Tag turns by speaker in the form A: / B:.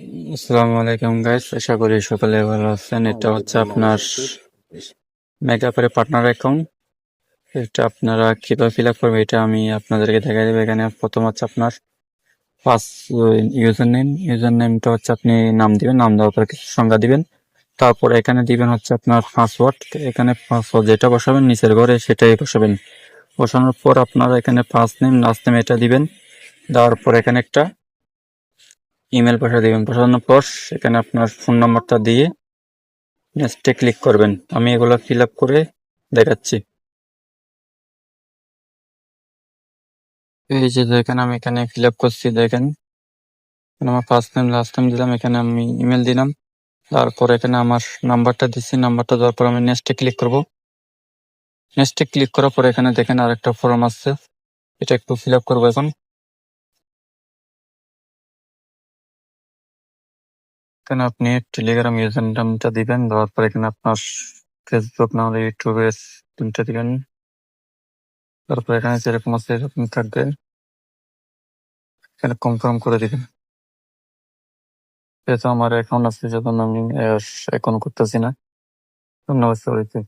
A: আসসালামু আলাইকুম গাইস আশা করি সকলে ভালো আছেন। এটা হচ্ছে আপনার মেগাপের পার্টনার অ্যাকাউন্ট এটা আপনারা কীভাবে ফিল আপ করবেন এটা আমি আপনাদেরকে দেখাই দেবো। এখানে প্রথম হচ্ছে আপনার ফার্স্ট ইউজার নেম ইউজার নেমটা হচ্ছে আপনি নাম দিবেন, নাম দেওয়ার পরে কিছু সংখ্যা দিবেন। তারপর এখানে দিবেন হচ্ছে আপনার পাসওয়ার্ড এখানে পাসওয়ার্ড যেটা বসাবেন, নিচের ঘরে সেটাই বসাবেন। বসানোর পর আপনারা এখানে ফার্স্ট নেম লাস্ট নেম এটা দিবেন। দেওয়ার পর এখানে একটা ইমেল পাঠা দিবেন। পাঠানোর পর এখানে আপনার ফোন নাম্বারটা দিয়ে নেক্সটে ক্লিক করবেন। আমি এগুলো ফিল আপ করে দেখাচ্ছি। এই যে দেখেন, আমি এখানে ফিল আপ করছি, দেখেন। আমার ফার্স্ট নেম লাস্ট নেম দিলাম, এখানে আমি ইমেল দিলাম। তারপর এখানে আমার নাম্বারটা দিচ্ছি, নাম্বারটা দেওয়ার পর আমি নেক্সটে ক্লিক করব। নেক্সটে ক্লিক করার পর এখানে দেখেন আরেকটা ফর্ম আসছে। এটা একটু ফিল আপ করব এখন। এখানে আপনি টেলিগ্রাম ইউজার নামটা দিবেন, দেওয়ার পর এখানে আপনার ফেসবুক না হলে ইউটিউবের লিঙ্কটা দিবেন। তারপর এখানে যেরকম আছে এরকম থাকবে। এখানে কনফার্ম করে দিবেন। যেহেতু আমার অ্যাকাউন্ট আছে, সেজন্য আমি এখন করতেছি না। ধন্যবাদ সবাইকে।